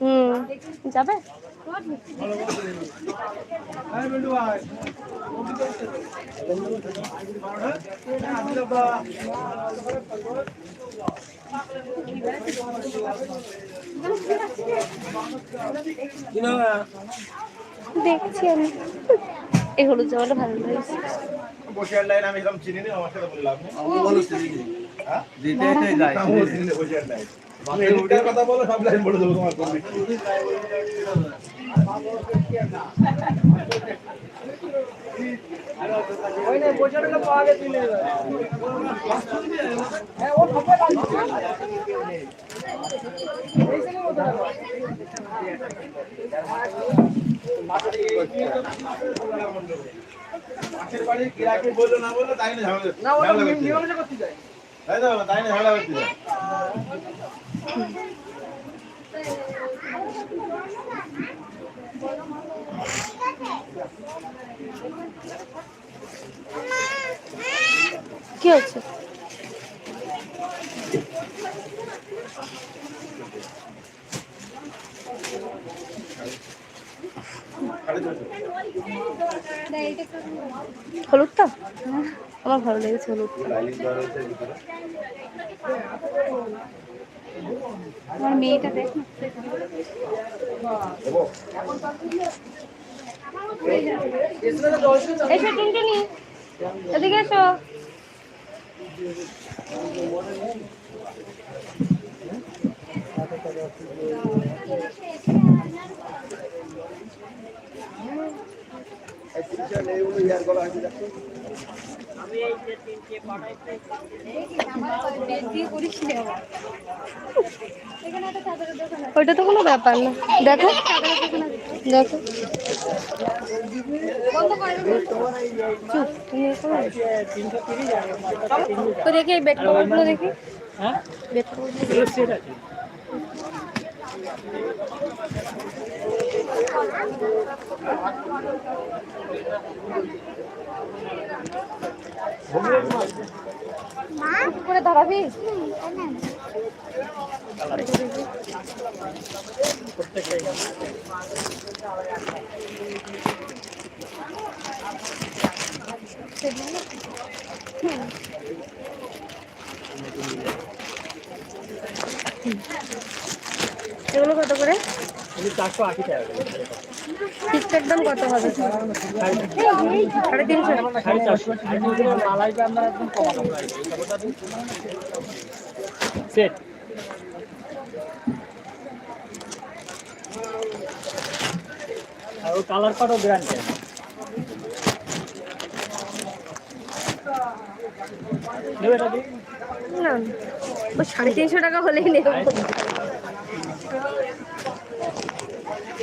হুম যাবে? দেখছি আমি। এই হলুদ জামাটা ভালো লাগছে। বসিয়ার লাইন আমি এরকম চিনি নি আমার সাথে বললাম হ্যাঁ? যেতে যেতে যায়। বসিয়ার লাইন কথা বলো সব লাইন বলে দেবো তোমার। পাশের বাড়ির কিরাকে বলল না বলল তাই না ঝামেলা ঝামেলা করতে যায়। তাই তো তাই না ঝামেলা করতে যায়। কি হচ্ছে। হলুদটা আমার ভালো লেগেছে হলুদটা লাইনিং দেওয়া রয়েছে ভিতরে। আমার মেয়েটা দেখ? এসো টুনটুনি এদিকে এসো এই তিনশো নেই বলে ইয়ার গলা হয়েছে দেখো। ওইটা তো কোনো ব্যাপার না। দেখো দেখো। তো দেখি এই বেড কভারগুলো দেখি। বেড কভারগুলো করে দাঁড়াবি এগুলো কত করে? ঠিকঠাক দাম কত হবে? সাড়ে তিনশো। সেট। আর কালার পাটও দিই না সাড়ে তিনশো টাকা হলেই নেব।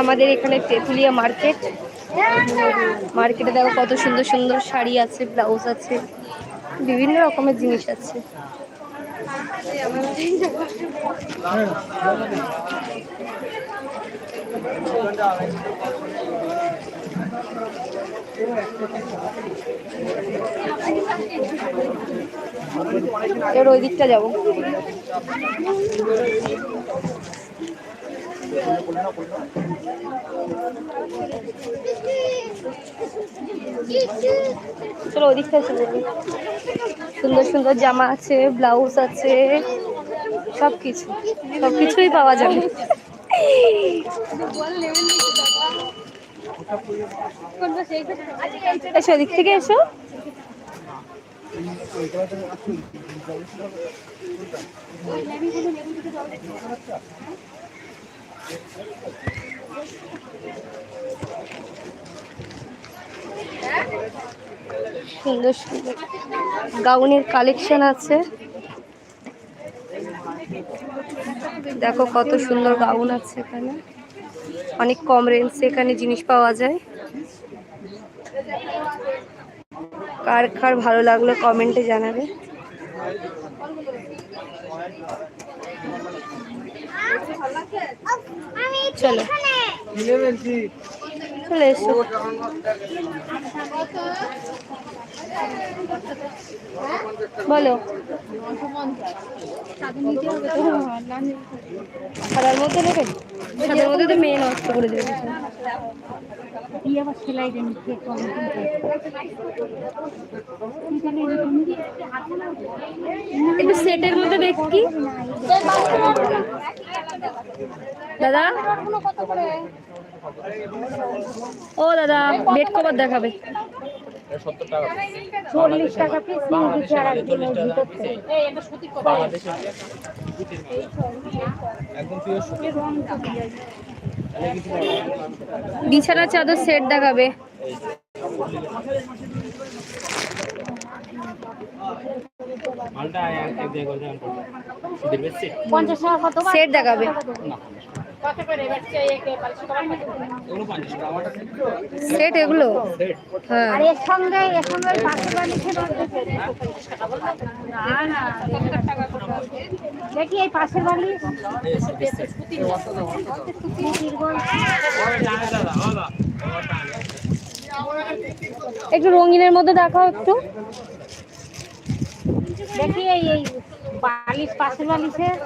আমাদের এখানে তেঁতুলিয়া মার্কেট। মার্কেটে দেখো কত সুন্দর সুন্দর শাড়ি আছে, ব্লাউজ আছে, বিভিন্ন রকমের জিনিস আছে। এবার ওই দিকটা যাব। চলো ওই দিকটা চলে সুন্দর সুন্দর জামা আছে, ব্লাউজ আছে সব কিছু সব কিছুই পাওয়া যাবে। এসো, ওদিক থেকে এসো। সুন্দর সুন্দর। গাউনের কালেকশন আছে। দেখো কত সুন্দর গাউন আছে এখানে। অনেক কম রেঞ্জে এখানে জিনিস পাওয়া যায়। কার কার ভালো লাগল কমেন্টে জানাবে। চলো। চলে এসো। বলো। সাদার মধ্যে নেবে? সাদার মধ্যে তো মেয়ে নষ্ট করে দেবে। সেটের মধ্যে দাদা। ও দাদা বেড কভার দেখাবে। চল্লিশ টাকা পিস বিছানা চাদর সেট দেখাবে। সেট দেখাবে। সেট। এগুলো? হ্যাঁ। আর এর সঙ্গে এর সঙ্গে দেখি এই পাশের বালিশ একটু রঙিনের মধ্যে দেখাও একটু। দেখি এই এই বালিশ পাশের বালিশের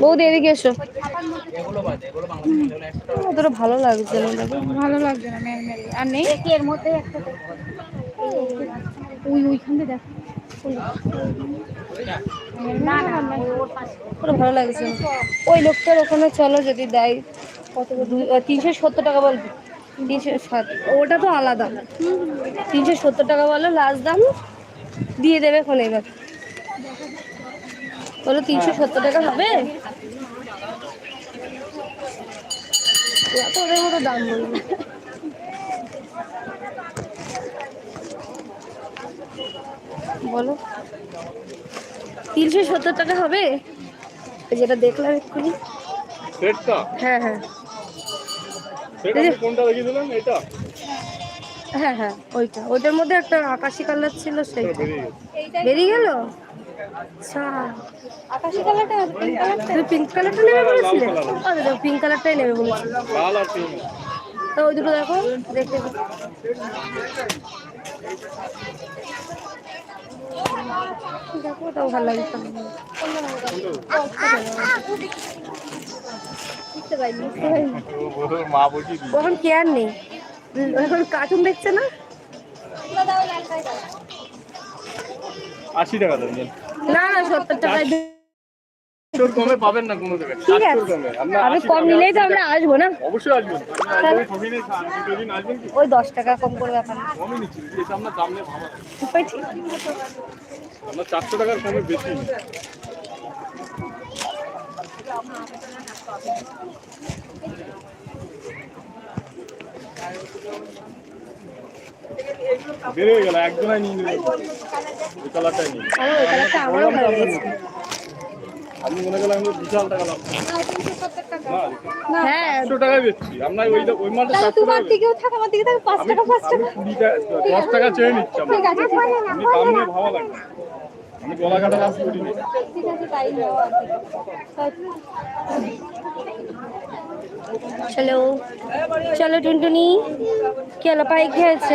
বৌদি এদিকে এসো। এগুলো বাদে এগুলো বাংলাদেশ এগুলো একশো টাকা অতটা ভালো লাগছে না? ভালো লাগছে না মেল মেল। আর নেই? এর মধ্যে একটা ওই ওইখানে দেখ। ভালো লাগছে না? ওই লোকটার ওখানে চলো যদি দেয় কত দু- তিনশো সত্তর টাকা বলবি তিনশো সাত ওটা তো আলাদা। তিনশো সত্তর টাকা বলো লাস্ট দাম দিয়ে দেবে ফোন এবার। বলো তিনশো সত্তর টাকা হবে? এত ওদের মতো দাম বলব। বলো। তিনশো সত্তর টাকা হবে? যেটা দেখলাম এক্ষুনি। হ্যাঁ হ্যাঁ। কোনটা দেখিয়ে এটা? হ্যাঁ হ্যাঁ ওইটা। ওইটার মধ্যে একটা আকাশি কালার ছিল সেইটা। বেরিয়ে গেল? আচ্ছা। আকাশি কালারটা পিঙ্ক কালারটা? পিঙ্ক কালারটা নেবে বলেছিলে? আচ্ছা পিঙ্ক কালারটাই নেবে বলেছিলে। লাল তো ওই দুটো দেখো ওটাও ভালো এখন কেয়ার নেই। এখন কার্টুন দেখছে না? আশি টাকা দেবেন না না সত্তর টাকায় কমে পাবেন না কোনো জায়গায়। ঠিক আছে। কমে। নিলেই তো আমরা আসব না? অবশ্যই আসবেন কি? ওই দশ টাকা কম করে ব্যাপার কমই নিচ্ছি এসে আপনার দাম নিয়ে ভাবা ওই চারশো টাকার কমে বেশি বেড়ে গেল একজনাই নিয়ে নেবে ওই কালারটাই নিয়ে আমার ওই কালারটা আমারও ভালো লেগেছে। আপনি মনে করলেন আমি বিশাল টাকা লাভ না হ্যাঁ। একশো টাকায় বেচছি। আপনার ওই ওই মালটা তাহলে চারশো তোমার দিকেও থাক আমার দিকে থাক পাঁচ আমি টাকা পাঁচ আমি টাকা কুড়ি টাকা দশ টাকা চেয়ে নিচ্ছি আমি আমি দাম নিয়ে ভাবা লাগবে আমি গলা কাটা লাভ করিনি। ঠিক আছে তাই নাও আর কি। চলো চলো টুনটুনি কি হলো পাই খেয়েছে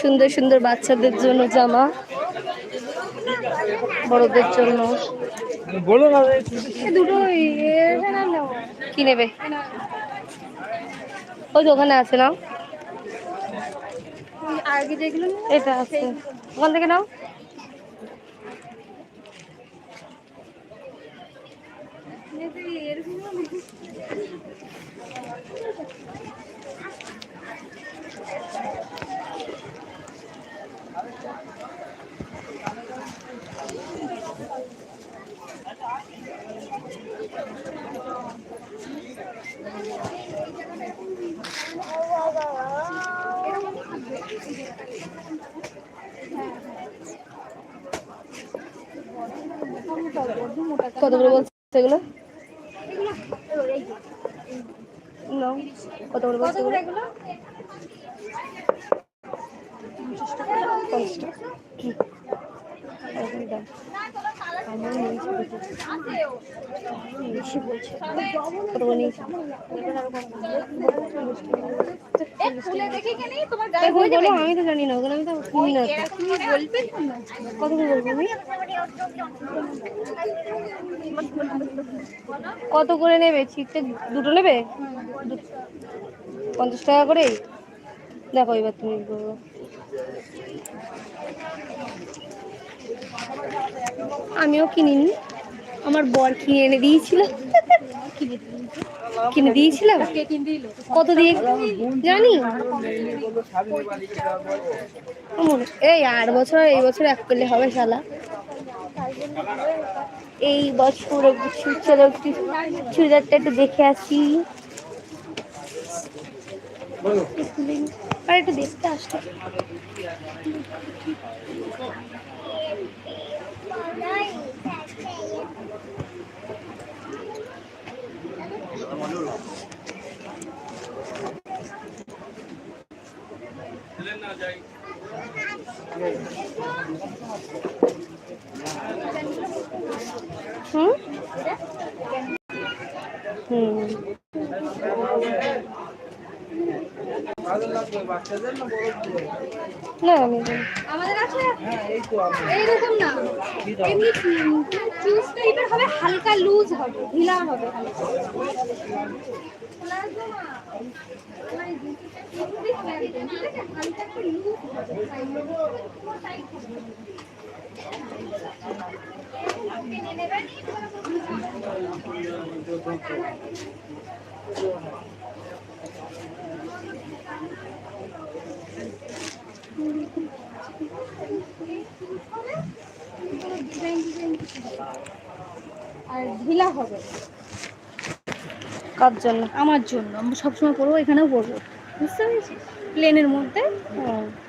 সুন্দর সুন্দর বাচ্চাদের জন্য জামা বড়দের জন্য। বলো না দুটো কি নেবে? ওই তো ওখানে আছে নাও। আগে যেগুলো এটা আছে। ওখান থেকে নাও। কত করে বলছে এগুলো? কত করে বলছে এগুলো? এগুলো পঞ্চাশ টাকা। আমি তো জানি না ওগুলো আমি তো কত বলব কত করে নেবে? ছিটতে দুটো নেবে? পঞ্চাশ টাকা করে দেখো এবার তুমি বলব আমিও কিনিনি। আমার বর কিনে এনে দিয়েছিল। কিনে দিয়েছিলাম কত দিয়ে? জানি? এই আট বছর, এই বছর এক করলে হবে শালা। এই বছর চুড়িদারটা একটু দেখে আসি। আর একটু দেখতে আসতে হুম। হুম না। আমাদের আছে এইরকম না চুজ টাইপের হবে হালকা লুজ হবে ঢিলা হবে হালকা। ঢিলা হবে। কার জন্য? আমার জন্য। আমি সবসময় পরবো এখানেও পরবো। বুঝতে পেরেছিস? প্লেনের মধ্যে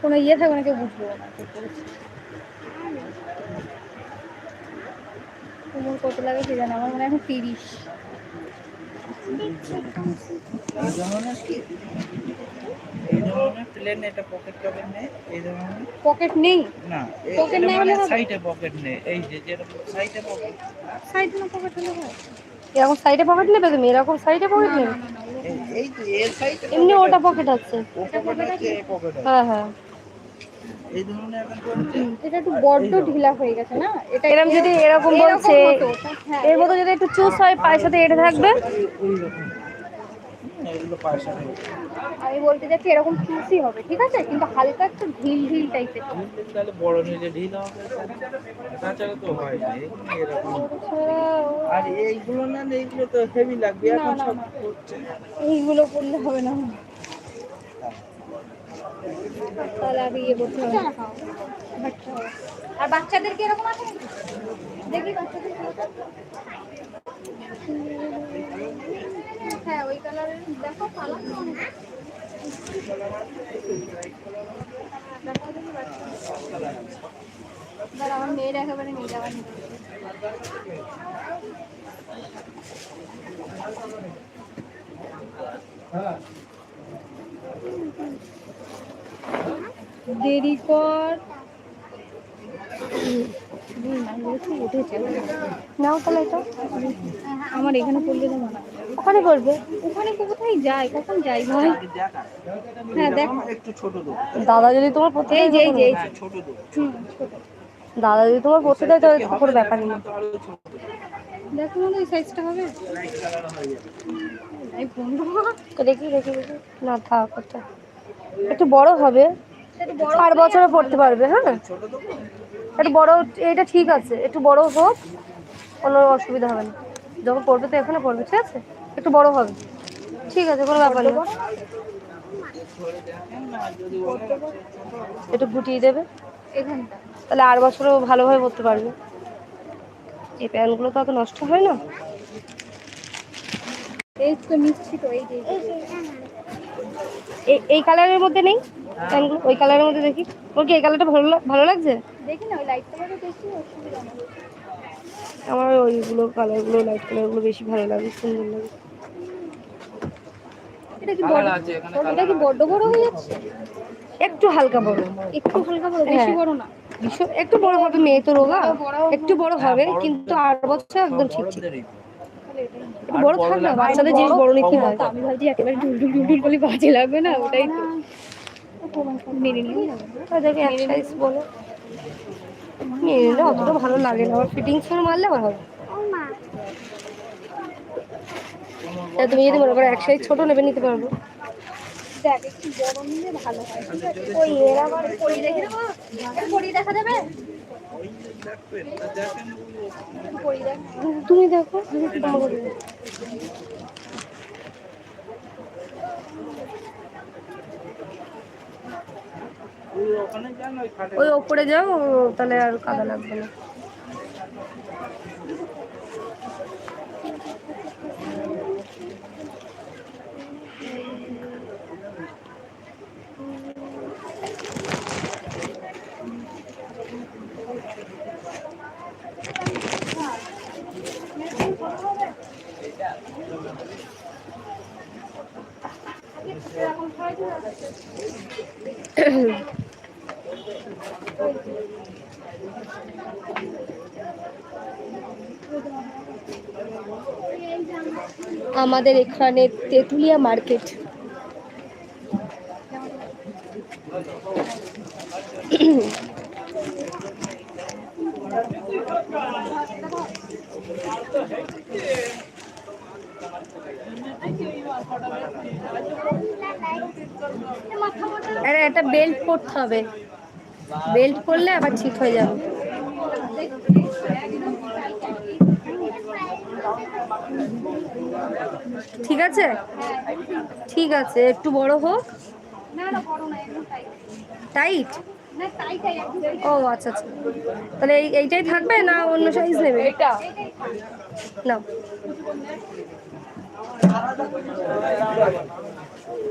কোনো ইয়ে থাকবে না কেউ বুঝব না। যে তোমার কত লাগে সে জানে? আমার মনে হয় এখন তিরিশ এই ধরনের কি এই ধরনের প্লেন এটা পকেট টকেট নেই এই ধরনের পকেট নেই না নেই মানে সাইডে পকেট নেই। এই যে যেরকম সাইডে পকেট সাইড না পকেট হলে হয়। এরকম সাইডে পকেট নেবে তুমি? এরকম সাইডে পকেট নেবে? এই তো এর সাইডে এমনি ওটা পকেট পকেট পকেট আছে। হ্যাঁ হ্যাঁ। এই ধরনের এখন করছে। এটা একটু বড্ড ঢিলা হয়ে গেছে না? এটা এরকম যদি এরকম বলছে হ্যাঁ। এর মতো যদি একটু চুজ হয় পায়ের সাথে এটা থাকবে? আমি বলতে এরকম চুসি হবে ঠিক আছে? কিন্তু হালকা একটু ঢিল ঢিল টাইপের। তাহলে বড় নিলে ঢিল হবে তাছাড়া তো হয় না এরকম। আর এইগুলো না এইগুলো তো হেভি লাগবে এখন সব করছে। এইগুলো করলে হবে না। তাহলে আগে ইয়ে আর বাচ্চাদের কি এরকম দেখি হ্যাঁ ওই কালারের দেখো কালার। দাঁড়া, আমার মেয়ের একেবারে নিয়ে যাওয়া নেই। দেরি কর। নাও তাহলে এটা। আমার এখানে পড়লে তো মানা ওখানে করবে ওখানে কোথায় যাই কখন যাই ভাই হ্যাঁ দেখ। একটু ছোট দাদা যদি তোমার পড়তে এই যে এই ছোট। দাদা যদি তোমার পড়তে দেয় তাহলে তো কোনো ব্যাপার নেই। তো দেখো মনে হয় সাইজটা হবে দেখি দেখি না থাক একটু বড় হবে। চার বছরে পড়তে পারবে হ্যাঁ? একটু বড় এটা ঠিক আছে, একটু বড় হোক, কোনো অসুবিধা হবে না। যখন পড়বে তো এখানে পড়বে, ঠিক আছে? একটু বড় হবে। ঠিক আছে, কোনো ব্যাপার না। একটু গুটিয়ে দেবে। তাহলে আর বছরও ভালোভাবে পড়তে পারবে। এই প্যান্টগুলো তো অত নষ্ট হয় না? এই তো নিচ্ছি তো এই এই কালারের মধ্যে নেই? প্যান্টগুলো ওই কালারের মধ্যে দেখি। ওর কি এই কালারটা ভালো ভালো লাগছে? দেখি না ওই দেখি অসুবিধা নেই। আমার ওইগুলো কালারগুলো লাইট কালারগুলো বেশি ভালো লাগে সুন্দর লাগে। এটা কি বড় এটা কি বড্ড বড় হয়ে যাচ্ছে? একটু হালকা বড়। একটু হালকা বড় বেশি হ্যাঁ। বড় না। ভীষণ একটু বড় হবে মেয়ে তো রোগা। একটু বড় হবে। কিন্তু আর বছর একদম ঠিক ঠিক। বড় থাক না বাচ্চাদের জিনিস বড় নিতে হয়? আমি ভাবছি একেবারে ঢুল ঢুল ঢুল ঢুল বলে বাজে লাগবে না ওটাই তো। এক সাইজ বলে। নিলে অতটা ভালো লাগে না। আমার ফিটিংস করে মারলে আবার হবে। তুমি যদি মনে করো এক সাইজ ছোট নেবে নিতে পারব। দেখ একটু বড় নিলে ভালো হয়। ঠিক আছে? ওই এর আবার পরি দেখে দেবো? পরি দেখা। যাবে তুমি দেখো তোমাকে দেবো। ওখানে যান ওই ওপরে যাও তাহলে আর কাদা লাগবে না আমাদের এখানে তেঁতুলিয়া মার্কেট। একটা বেল্ট পরতে হবে। বেল্ট পরলে আবার ঠিক হয়ে যাবে। ঠিক আছে? ঠিক আছে একটু বড় হোক। টাইট ও আচ্ছা আচ্ছা। তাহলে এই এইটাই থাকবে না অন্য সাইজ নেবে? এটা না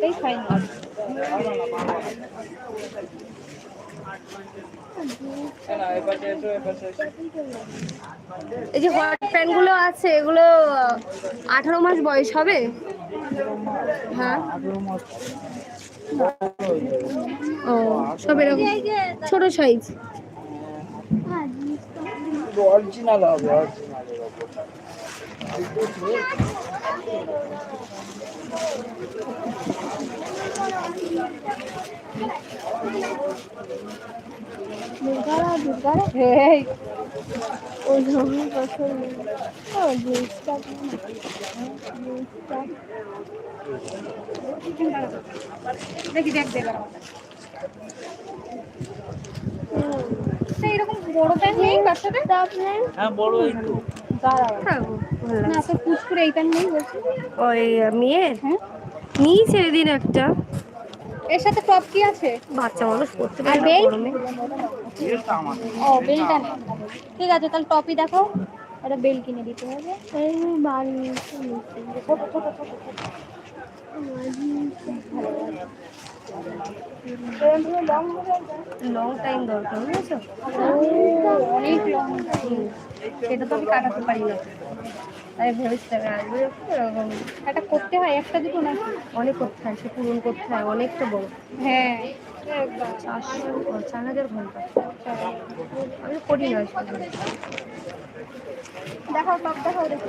এই ফাইন না এই যে হট প্যান্টগুলো আছে, এগুলো আঠারো মাস বয়স হবে? হ্যাঁ। ও, সব এরকম। ছোট সাইজ অরিজিনাল হবে অরিজিনাল দেখি দেখ এইরকম বড় প্যান্ট নেই বাচ্চাদের হ্যাঁ বড়। থাক, ভালো না। তো পুশ এই প্যান্ট নেই বলছি। ওই মেয়ের? হ্যাঁ। নিয়েছে এদিন একটা। এর সাথে টপ কি আছে? বাচ্চা মানুষ করতে আর পারে আমাদের ও বেলটা ঠিক আছে তাহলে টপই দেখো একটা বেল কিনে দিতে হবে। লং টাইম দরকার বুঝেছ? অনেক লং। সেটা তো আমি কাটাতে পারি না। তাই ভেবেছিলাম আসবে এরকম। এটা করতে হয় একটা দুটো নাকি অনেক করতে হয় সে পূরণ করতে হয় অনেকটা বড়। হ্যাঁ। চারশো চার হাজার ঘণ্টা। আমি করি না দেখাও টপ দেখাও দেখো।